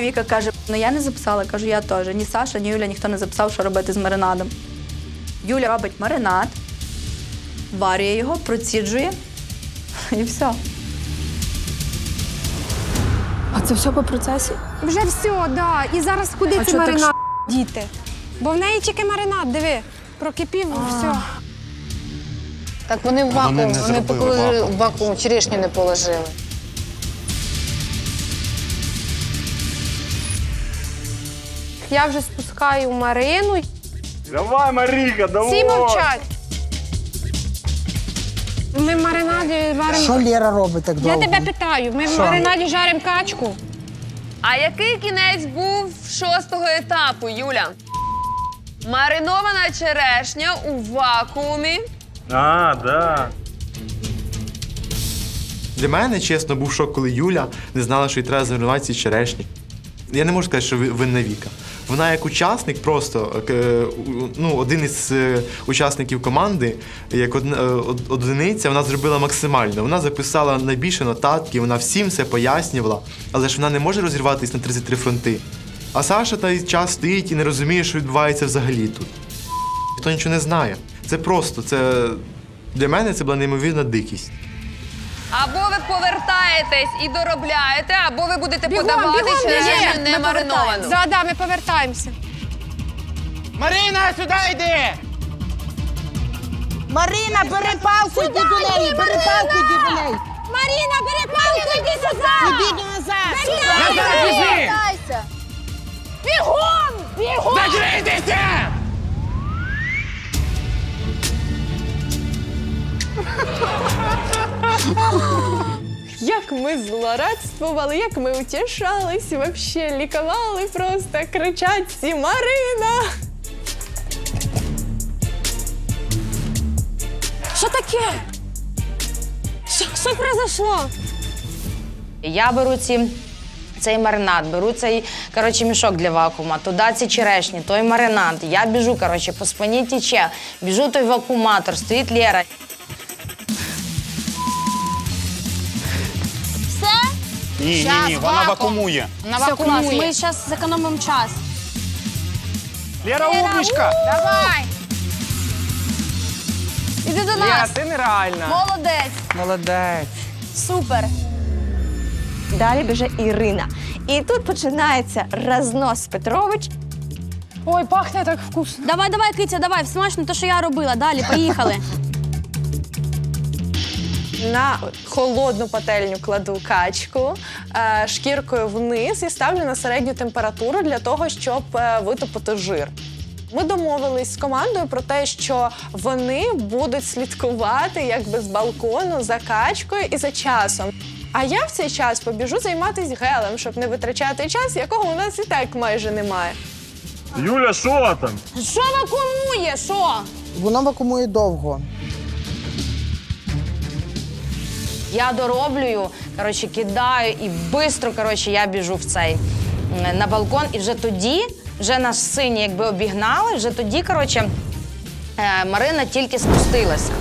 Віка каже: ну я не записала. Кажу, я теж. Ні Саша, ні Юля, ніхто не записав, що робити з маринадом. Юля робить маринад, варює його, проціджує і все. А це все по процесі? Вже все, да. І зараз куди А цей так маринад діти? Бо в неї тільки маринад, диви. Прокипів, все. Так вони в Вони вакуум, не вони зробили положили вакуум. в вакуум черешню не положили. Я вже спускаю Марину. Давай, Маріка, давай! Всі мовчать. Ми в маринаді варимо. Що Лера робить так довго? Я тебе питаю, ми в маринаді жаримо качку. А який кінець був шостого етапу, Юля? Маринована черешня у вакуумі. А, да. Для мене, чесно, був шок, коли Юля не знала, що їй треба замаринувати ці черешні. Я не можу сказати, що ви- винна Віка. Вона як учасник, просто е, ну, один із е, учасників команди, як е, од- одиниця, вона зробила максимально. Вона записала найбільше нотатки, вона всім все пояснювала, але ж вона не може розірватися на 33 фронти. А Саша той час стоїть і не розуміє, що відбувається взагалі тут. Ніхто нічого не знає. Це просто, це для мене це була неймовірна дикість. Або повертаєтесь і доробляєте, або ви будете Бігом, подавати бігом, черешню біжи. не мариновану. Да, да, ми повертаємося. Марина, сюди йди! Марина, бери палку, йди до неї, бери палку, йди до неї. Маріна, бери палку, Як ми злорадствували, як ми утішались, вообще лікували, просто кричать всі Марина. Що таке? Що, що произошло? Я беру ці, цей маринад, беру цей коротше, мішок для вакуума, туди ці черешні, той маринад. Я біжу, коротше, по спині тече, біжу той вакууматор, стоїть Лера. Ні, ні, ні, вона вакуумує. На Все, клас, вакуумує. ми зараз зекономимо час. Лера, умничка! Давай! Іди до нас! ти нереальна. Молодець! Молодець. Супер! Далі біже Ірина. І тут починається рознос Петрович. Ой, пахне так вкусно. Давай, давай, Киця, давай, смачно те, що я робила. Далі, поїхали. На холодну пательню кладу качку е, шкіркою вниз і ставлю на середню температуру для того, щоб е, витопити жир. Ми домовились з командою про те, що вони будуть слідкувати якби з балкону за качкою і за часом. А я в цей час побіжу займатися гелем, щоб не витрачати час, якого у нас і так майже немає. Юля, що там? Що вакуумує? Що? Воно вакуумує довго. Я дороблюю, коротше, кидаю і швидко, коротше, я біжу в цей на балкон. І вже тоді, вже нас сині якби обігнали, вже тоді, коротше, е, Марина тільки спустилася.